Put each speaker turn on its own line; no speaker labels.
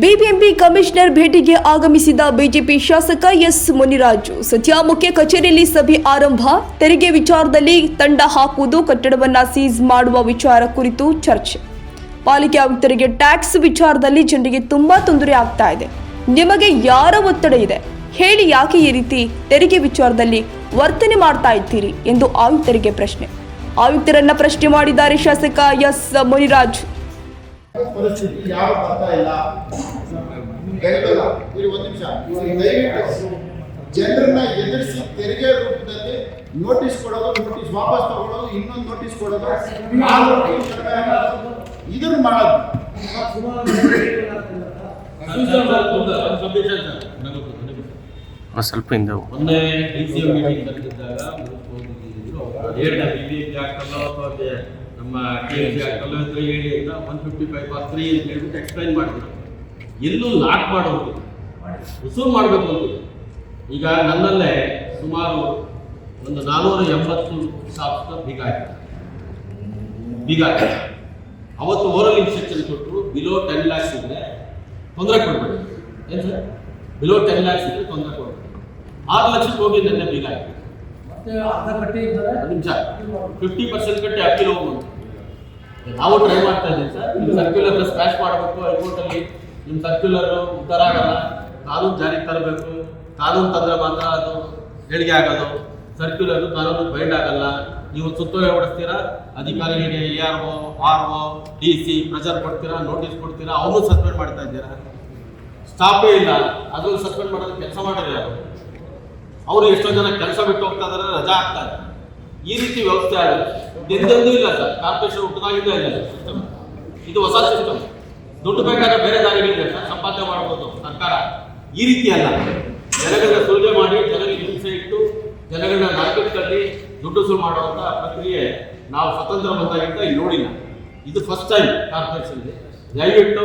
BBMP commissioner ಭೇಟಿಗೆ ಆಗಮಿಸಿದ BJP ಶಾಸಕ ಎಸ್ ಮುನಿರಾಜು. ಸದ್ಯ ಮುಖ್ಯ ಕಚೇರಿಯಲ್ಲಿ ಸಭೆ ಆರಂಭ. ತೆರಿಗೆ ವಿಚಾರದಲ್ಲಿ ತಂಡ ಹಾಕುವುದು, ಕಟ್ಟಡವನ್ನ ಸೀಸ್ ಮಾಡುವ ವಿಚಾರ ಕುರಿತು ಚರ್ಚೆ. ಪಾಲಿಕೆ ಆಯುಕ್ತರಿಗೆ ಟ್ಯಾಕ್ಸ್ ವಿಚಾರದಲ್ಲಿ ಜನರಿಗೆ ತುಂಬಾ ತೊಂದರೆ ಆಗ್ತಾ ಇದೆ. ನಿಮಗೆ ಯಾರ ಒತ್ತಡ ಇದೆ? ಹೇಳಿ ಯಾಕೆ ಈ ರೀತಿ ತೆರಿಗೆ ವಿಚಾರದಲ್ಲಿ ವರ್ತನೆ ಮಾಡ್ತಾ ಇದ್ದೀರಿ? ಎಂದು ಆಯುಕ್ತರಿಗೆ ಪ್ರಶ್ನೆ. ಆಯುಕ್ತರನ್ನ ಪ್ರಶ್ನೆ ಮಾಡಿದ್ದಾರೆ ಶಾಸಕ ಎಸ್ ಮುನಿರಾಜು.
ಪರಿಸ್ಥಿತಿ ಯಾರು ಬರ್ತಾ ಇಲ್ಲ. ಇಲ್ಲಿ ಒಂದು ನಿಮಿಷ. ದಯವಿಟ್ಟು ಜನರನ್ನ ಎದುರಿಸಿ ತೆರಿಗೆ ರೂಪದಲ್ಲಿ ನೋಟಿಸ್ ಕೊಡೋದು ನೋಟಿಸ್ ವಾಪಸ್ ತಗೊಳ್ಳೋದು ಇನ್ನೊಂದು ನೋಟಿಸ್ ಕೊಡೋದು. ಇದನ್ನು ಮಾಡೋದು,
ಸ್ವಲ್ಪ ಹಿಂದೆ.
ಮೊನ್ನೆ ಡಿ ಸಿ ಎಂ ಮೀಟಿಂಗ್ ಕರೆದಿದ್ದಾಗ ನಮ್ಮ ಕೆ ಎಸ್ ಸಿ ಆಗ್ತಲ್ಲೋ ಅಂತ one fifty five pass three ಅಂತ ಹೇಳ್ಬಿಟ್ಟು ಎಕ್ಸ್ಪ್ಲೈನ್ ಮಾಡಿದ್ರು. ಎಲ್ಲೂ ಲಾಕ್ ಮಾಡೋದು ಉಸೂರು ಮಾಡಬೇಕು ಅಂತ ಈಗ ನನ್ನಲ್ಲೇ ಸುಮಾರು ಒಂದು ನಾನ್ನೂರ ಎಂಬತ್ತು ಸಾವಿರ ಬೀಗ ಆಯ್ತು ಬೀಗ ಆಯ್ತು ಅವತ್ತು ಓರಲ್ ಇನ್ಸ್ಟ್ರಕ್ಷನ್ ಕೊಟ್ಟರು ಬಿಲೋ ಟೆನ್ ಲ್ಯಾಕ್ಸ್ ಇದ್ರೆ ತೊಂದರೆ ಕೊಡ್ಬೇಡಿ. ಏನು ಸರ್? ಬಿಲೋ ಟೆನ್ ಲ್ಯಾಕ್ಸ್ ಇದ್ರೆ ತೊಂದರೆ ಕೊಡ್ಬೇಡಿ. ಆರು ಲಕ್ಷಕ್ಕೆ ಹೋಗಿ ನನ್ನ ಬೀಗ ಆಯ್ತು ನಿಮಿಷ. ಫಿಫ್ಟಿ ಪರ್ಸೆಂಟ್ ಕಟ್ಟಿ ಅಕ್ಕಿ ಹೋಗ್ಬೋದು. ನಾವು ಟ್ರೈ ಮಾಡ್ತಾ ಇದ್ದೀವಿ ಸರ್. ನಿಮ್ಮ ಸರ್ಕ್ಯುಲರ್ ಸ್ಕ್ರಾಶ್ ಮಾಡಬೇಕು ಹೈಕೋರ್ಟಲ್ಲಿ ನಿಮ್ಮ ಸರ್ಕ್ಯುಲರ್ ಉತ್ತರ ಆಗಲ್ಲ. ಕಾನೂನು ಜಾರಿಗೆ ತರಬೇಕು. ಕಾನೂನು ತಂದ್ರೆ ಮಾತ್ರ ಅದು ಹೇಳಿಕೆ ಆಗೋದು. ಸರ್ಕ್ಯುಲರ್ ಕಾನೂನು ಬೈಂಡ್ ಆಗಲ್ಲ. ನೀವು ಸುತ್ತೋಲೆ ಹೊಡಿಸ್ತೀರಾ ಅಧಿಕಾರಿಗಳಿಗೆ A R O R O D C pressure ಕೊಡ್ತೀರಾ ನೋಟಿಸ್ ಕೊಡ್ತೀರಾ ಅವನು ಸಸ್ಪೆಂಡ್ ಮಾಡ್ತಾ ಇದ್ದೀರಾ? ಸ್ಟಾಪೇ ಇಲ್ಲ. ಅದನ್ನು ಸಸ್ಪೆಂಡ್ ಮಾಡೋದು ಕೆಲಸ ಮಾಡಿದ್ರೆ ಯಾರು? ಅವರು ಎಷ್ಟೋ ಜನ ಕೆಲಸ ಬಿಟ್ಟು ಹೋಗ್ತಾ ಇದಾರೆ, ರಜಾ ಹಾಕ್ತಾರೆ ಈ ರೀತಿ ವ್ಯವಸ್ಥೆ ಆಗುತ್ತೆ ಎಂದೆಂದೂ ಇಲ್ಲ ಸರ್. ಕಾರ್ಪೊರೇಷನ್ ಹುಟ್ಟದಾಗಿಂದ ಇಲ್ಲ ಸಿಸ್ಟಮ್ ಇದು ಹೊಸ ಸಿಸ್ಟಮ್ ದುಡ್ಡು ಬೇಕಾದ್ರೆ ಬೇರೆ ದಾರಿಗಳಿದೆ ಸರ್. ಸಂಪಾದನೆ ಮಾಡ್ಬೋದು ಸರ್ಕಾರ. ಈ ರೀತಿ ಅಲ್ಲ. ಜನಗಳನ್ನ ಸುಲಭ ಮಾಡಿ, ಜನರಿಗೆ ಹಿಂಸೆ ಇಟ್ಟು, ಜನಗಳನ್ನ ತಳ್ಳಿ ದುಡ್ಡು ಸುಲು ಮಾಡುವಂತಹ ಪ್ರಕ್ರಿಯೆ ನಾವು ಸ್ವತಂತ್ರ ಬಂದಾಗಿಂದ ನೋಡಿಲ್ಲ ಇದು ಫಸ್ಟ್ ಟೈಮ್ ಕಾರ್ಪೊರೇಷನ್ ದಯವಿಟ್ಟು